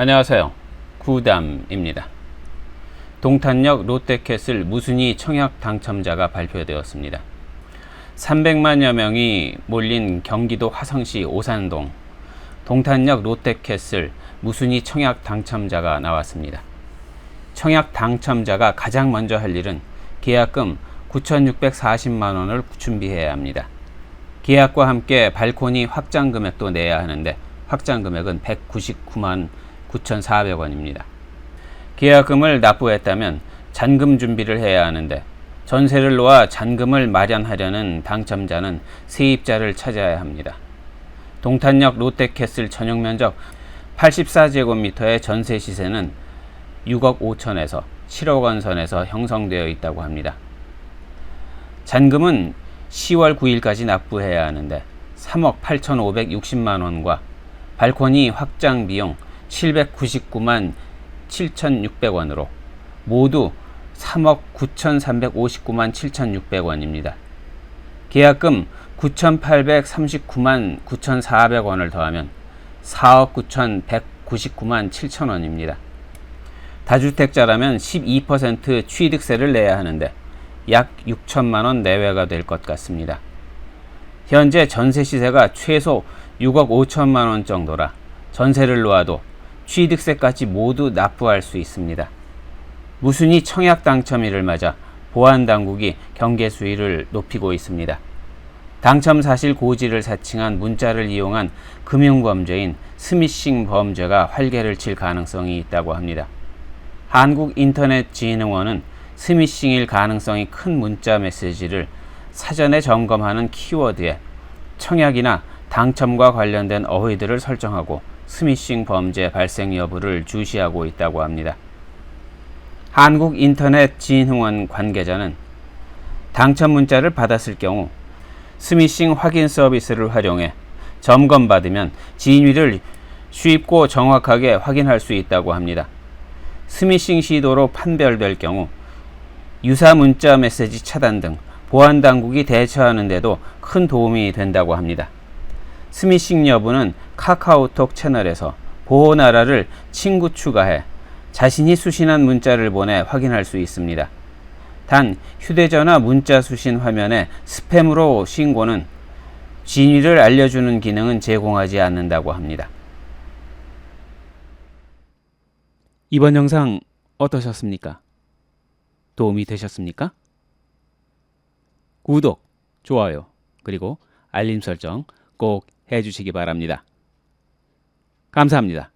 안녕하세요. 구담입니다. 동탄역 롯데캐슬 무순위 청약 당첨자가 발표되었습니다. 300만여 명이 몰린 경기도 화성시 오산동 동탄역 롯데캐슬 무순위 청약 당첨자가 나왔습니다. 청약 당첨자가 가장 먼저 할 일은 계약금 9,640만 원을 준비해야 합니다. 계약과 함께 발코니 확장 금액도 내야 하는데 확장 금액은 199만 9,400원입니다. 계약금을 납부했다면 잔금 준비를 해야 하는데 전세를 놓아 잔금을 마련하려는 당첨자는 세입자를 찾아야 합니다. 동탄역 롯데캐슬 전용 면적 84제곱미터의 전세 시세는 6억 5천에서 7억 원 선에서 형성되어 있다고 합니다. 잔금은 10월 9일까지 납부해야 하는데 3억 8,560만 원과 발코니 확장 비용 799만 7,600원으로 모두 3억 9,359만 7,600원입니다. 계약금 9,839만 9,400원을 더하면 4억 9,199만 7천원입니다. 다주택자라면 12% 취득세를 내야 하는데 약 6천만 원 내외가 될 것 같습니다. 현재 전세 시세가 최소 6억 5천만 원 정도라 전세를 놓아도 취득세까지 모두 납부할 수 있습니다. 무순이 청약 당첨일을 맞아 보안 당국이 경계 수위를 높이고 있습니다. 당첨 사실 고지를 사칭한 문자를 이용한 금융범죄인 스미싱 범죄가 활개를 칠 가능성이 있다고 합니다. 한국인터넷진흥원은 스미싱일 가능성이 큰 문자 메시지를 사전에 점검하는 키워드에 청약이나 당첨과 관련된 어휘들을 설정하고 스미싱 범죄 발생 여부를 주시하고 있다고 합니다. 한국인터넷진흥원 관계자는 당첨 문자를 받았을 경우 스미싱 확인 서비스를 활용해 점검받으면 진위를 쉽고 정확하게 확인할 수 있다고 합니다. 스미싱 시도로 판별될 경우 유사 문자 메시지 차단 등 보안 당국이 대처하는 데도 큰 도움이 된다고 합니다. 스미싱 여부는 카카오톡 채널에서 보호 나라를 친구 추가해 자신이 수신한 문자를 보내 확인할 수 있습니다. 단 휴대전화 문자 수신 화면에 스팸으로 신고는 진위를 알려주는 기능은 제공하지 않는다고 합니다. 이번 영상 어떠셨습니까? 도움이 되셨습니까? 구독, 좋아요, 그리고 알림 설정 꼭 해주시기 바랍니다. 감사합니다.